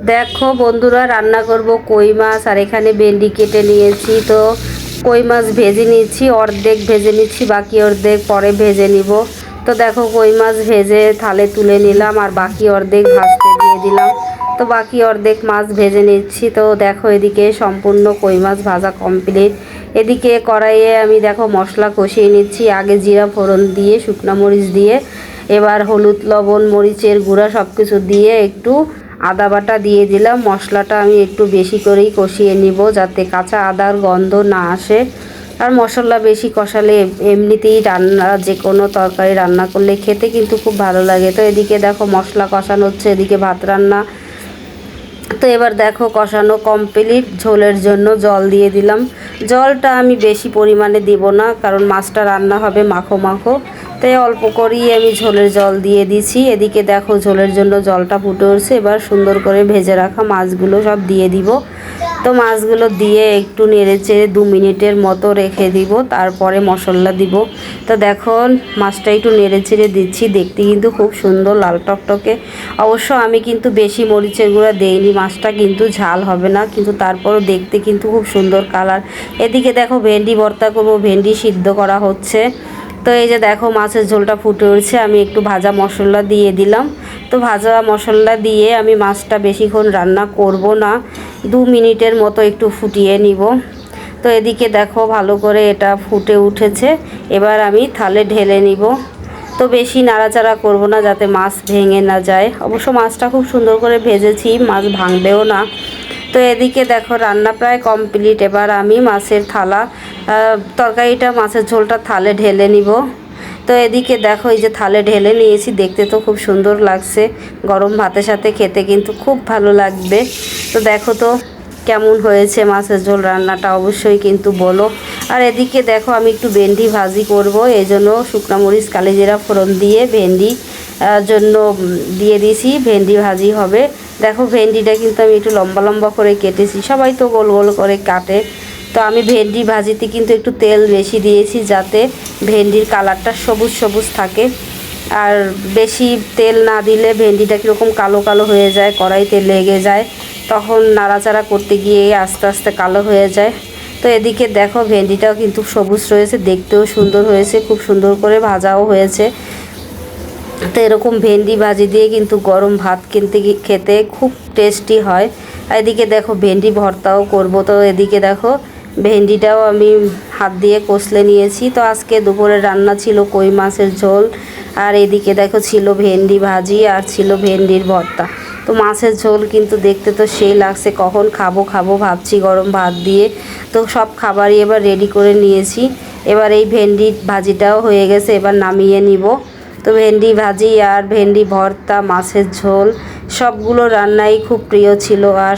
দেখো বন্ধুরা, রান্না করব কই মাছ, আর এখানে ভেন্ডি কেটে নিয়েছি। তো কই মাছ ভেজে নিচ্ছি, অর্ধেক ভেজে নিচ্ছি, বাকি অর্ধেক পরে ভেজে নিব। তো দেখো কই মাছ ভেজে থালে তুলে নিলাম, আর বাকি অর্ধেক ভাজতে দিয়ে দিলাম। তো বাকি অর্ধেক মাছ ভেজে নিচ্ছি। তো দেখো এদিকে সম্পূর্ণ কই মাছ ভাজা কমপ্লিট। এদিকে কড়াইয়ে আমি দেখো মশলা কষিয়ে নিচ্ছি, আগে জিরা ফোড়ন দিয়ে, শুকনো মরিচ দিয়ে, এবার হলুদ, লবণ, মরিচের গুঁড়া সব কিছু দিয়ে একটু আদা বাটা দিয়ে দিলাম। মশলাটা আমি একটু বেশি করেই কষিয়ে নিব যাতে কাঁচা আদার গন্ধ না আসে। আর মশলা বেশি কষালে এমনিতেই রান্না যে কোনো তরকারি রান্না করলে খেতে কিন্তু খুব ভালো লাগে। তো এদিকে দেখো মশলা কষানো হচ্ছে, এদিকে ভাত রান্না। তো এবার দেখো কষানো কমপ্লিট। ঝোলের জন্য জল দিয়ে দিলাম। জলটা আমি বেশি পরিমাণে দিব না, কারণ মাছটা রান্না হবে মাখো মাখো। তাই অল্প করেই আমি ঝোলের জল দিয়ে দিছি। এদিকে দেখো ঝোলের জন্য জলটা ফুটে উঠছে। এবার সুন্দর করে ভেজে রাখা মাছগুলো সব দিয়ে দিব। তো মাছগুলো দিয়ে একটু নেড়ে চেড়ে দু মিনিটের মতো রেখে দিব। তারপরে মশলা দিব। তো দেখো, মাছটা একটু নেড়ে চেড়ে দিচ্ছি। দেখতে কিন্তু খুব সুন্দর লাল টকটকে। অবশ্য আমি কিন্তু বেশি মরিচের গুঁড়া দেইনি। মাছটা কিন্তু ঝাল হবে না, কিন্তু তারপরও দেখতে কিন্তু খুব সুন্দর কালার। এদিকে দেখো ভেন্ডি ভর্তা করব। ভেন্ডি সিদ্ধ করা হচ্ছে। তো এই যে দেখো মাছের ঝোলটা ফুটে উঠছে, আমি একটু ভাজা মশলা দিয়ে দিলাম। তো ভাজা মশলা দিয়ে আমি মাছটা বেশিক্ষণ রান্না করব না, দু মিনিটের মতো একটু ফুটিয়ে নিব। তো এদিকে দেখো ভালো করে এটা ফুটে উঠেছে, এবার আমি থালে ঢেলে নিব। তো বেশি নাড়াচাড়া করব না যাতে মাছ ভেঙে না যায়। অবশ্য মাছটা খুব সুন্দর করে ভেজেছি, মাছ ভাঙবেও না। তো এদিকে দেখো রান্না প্রায় কমপ্লিট। এবার আমি মাছের থালা তরকারিটা মাছের ঝোলটা থালে ঢেলে নিব। তো এদিকে দেখো এই যে থালে ঢেলে নিয়েছি, দেখতে তো খুব সুন্দর লাগছে। গরম ভাতের সাথে খেতে কিন্তু খুব ভালো লাগবে। তো দেখো তো কেমন হয়েছে মাছের ঝোল রান্নাটা, অবশ্যই কিন্তু বলো। আর এদিকে দেখো আমি একটু ভেন্ডি ভাজি করব, এই জন্য শুকনো মরিচ, কালিজিরা ফোড়ন দিয়ে ভেন্ডি জন্য দিয়ে দিয়েছি ভেন্ডি ভাজি হবে। দেখো ভেন্ডিটা কিন্তু আমি একটু লম্বা লম্বা করে কেটেছি। সবাই তো গোল গোল করে কাটে। তো আমি ভেন্ডি ভাজিতে কিন্তু একটু তেল বেশি দিয়েছি যাতে ভেন্ডির কালারটা সবুজ সবুজ থাকে। আর বেশি তেল না দিলে ভেন্ডিটা কীরকম কালো কালো হয়ে যায়, কড়াইতে লেগে যায়, তখন নাড়াচাড়া করতে গিয়ে আস্তে আস্তে কালো হয়ে যায়। তো এদিকে দেখো ভেন্ডিটাও কিন্তু সবুজ রয়েছে, দেখতেও সুন্দর হয়েছে, খুব সুন্দর করে ভাজাও হয়েছে। তো এরকম ভেন্ডি ভাজি দিয়ে কিন্তু গরম ভাত কিনতে খেতে খুব টেস্টি হয়। এদিকে দেখো ভেন্ডি ভর্তাও করব। তো এদিকে দেখো ভেন্ডিটাও আমি হাত দিয়ে কষলে নিয়েছি। তো আজকে দুপুরে রান্না ছিল কই মাছের ঝোল। আর এদিকে দেখো ছিল ভেন্ডি ভাজি আর ছিল ভেন্ডির ভর্তা। তো মাছের ঝোল কিন্তু দেখতে তো সেই লাগছে। কখন খাব খাব ভাবছি গরম ভাত দিয়ে। তো সব খাবারই এবার রেডি করে নিয়েছি। এবার এই ভেন্ডি ভাজিটাও হয়ে গেছে। এবার নামিয়ে নিব। তো ভেন্ডি ভাজি আর ভেন্ডি ভর্তা মাছের ঝোল সবগুলো রান্নাই খুব প্রিয় ছিল। আর